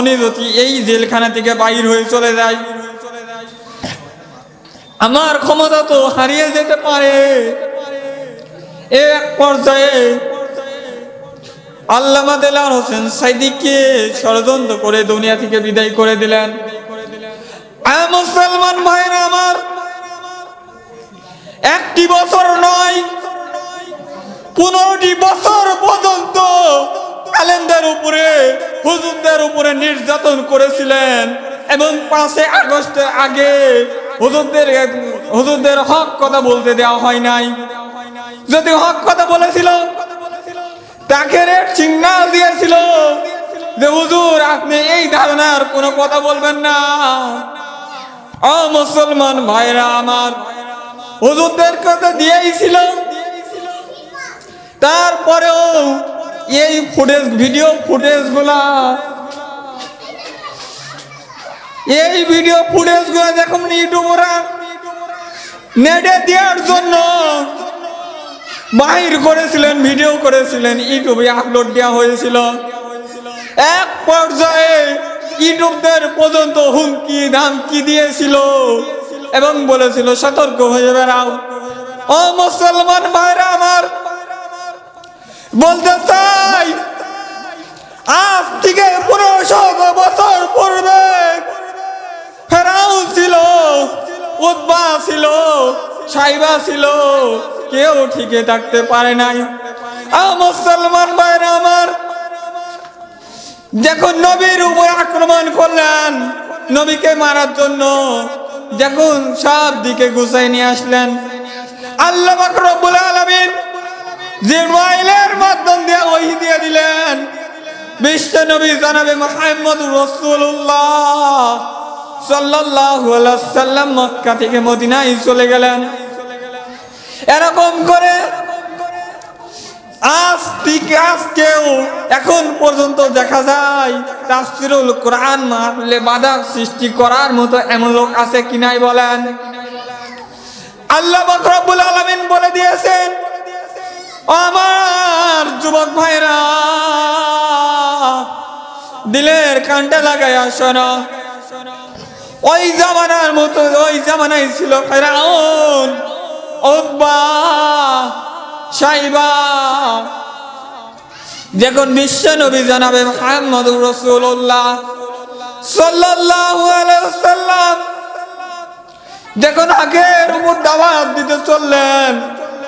উনি যদি এই জেলখানা থেকে বাইর হয়ে চলে যায়, আমার ক্ষমতা তো হারিয়ে যেতে পারে। এক পর্যায়ে আল্লামা দেলার হোসেন ষড়যন্ত্র করে দুনিয়া থেকে বিদায় করে দিলেন। মুসলমান ভাইরা আমার, একটি বছর নয়, পনেরোটি বছর হুজুরদের উপরে নির্যাতন করেছিলেন। এবং পাঁচে আগস্টের আগে হুজুরদের হুজুরদের হক কথা বলতে দেওয়া হয় নাই। যদি হক কথা বলেছিল, তাকে রেড সিগনাল দিয়েছিল যে, হুজুর, আপনি এই ধারণার কোনো কথা বলবেন না। ও মুসলমান ভাইরা আমার, হুজুরদের কথা দিয়েছিল তারপরেও এই ফুটেজ ভিডিও ফুটেজগুলা এই ভিডিও ফুটেজগুলা যখন ইউটিউবরা। নেটে দেওয়ার জন্য বাহির করেছিলেন, ভিডিও করেছিলেন, ইউটিউবে আপলোড দেওয়া হয়েছিল। এক পর্যায়ে ইউটিউবদের পর্যন্ত হুমকি, ধামকি দিয়েছিল এবং বলেছিল, সতর্ক হয়ে বেড়াও। ও মুসলমান ভাইরা আমার, বলতে চাই আজ থেকে পনেরোশো বছর পূর্বে ফেরাও ছিল উদ্বা ছিল, সাইবা ছিল, কেউ ঠিকই থাকতে পারে নাই। মুসলমান ভাইরা আমার, যখন নবীর উপর আক্রমণ করলেন, নবীকে মারার জন্য যখন সব দিকে গুছাই নিয়ে আসলেন, আল্লাহ রব্বুল আলামিন জিব্রাইলের মাধ্যম দিয়ে ওহি দিয়ে দিলেন। বিশ্ব নবী জানাবে মোহাম্মদ রসুল্লাহ সাল্লাম মক্কা থেকে মদিনায় চলে গেলেন। এরকম করে আজ থেকে আজকেও এখন পর্যন্ত দেখা যায় তাফসিরুল কোরআন মাহলে বাধা সৃষ্টি করার মতো এমন লোক আছে কি নাই বলেন? আল্লাহ পাক রব্বুল আলামিন বলে দিয়েছেন আমার যুবক ভাইরা দিলের কানটা লাগাইয়া শোনো। ওই জামানার মতো, ওই জামানায় ছিল যখন বিশ্ব নবী জানাবে মোহাম্মদ রসুল্লাহ যখন আগের উপর দিতে চললেন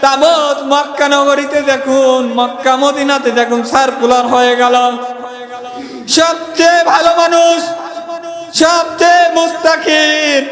তাবৎ মক্কা নগরীতে দেখুন, মক্কা মদিনাতে দেখুন সার্কুলার হয়ে গেল। সবচেয়ে ভালো মানুষ সবচেয়ে মুস্তাকির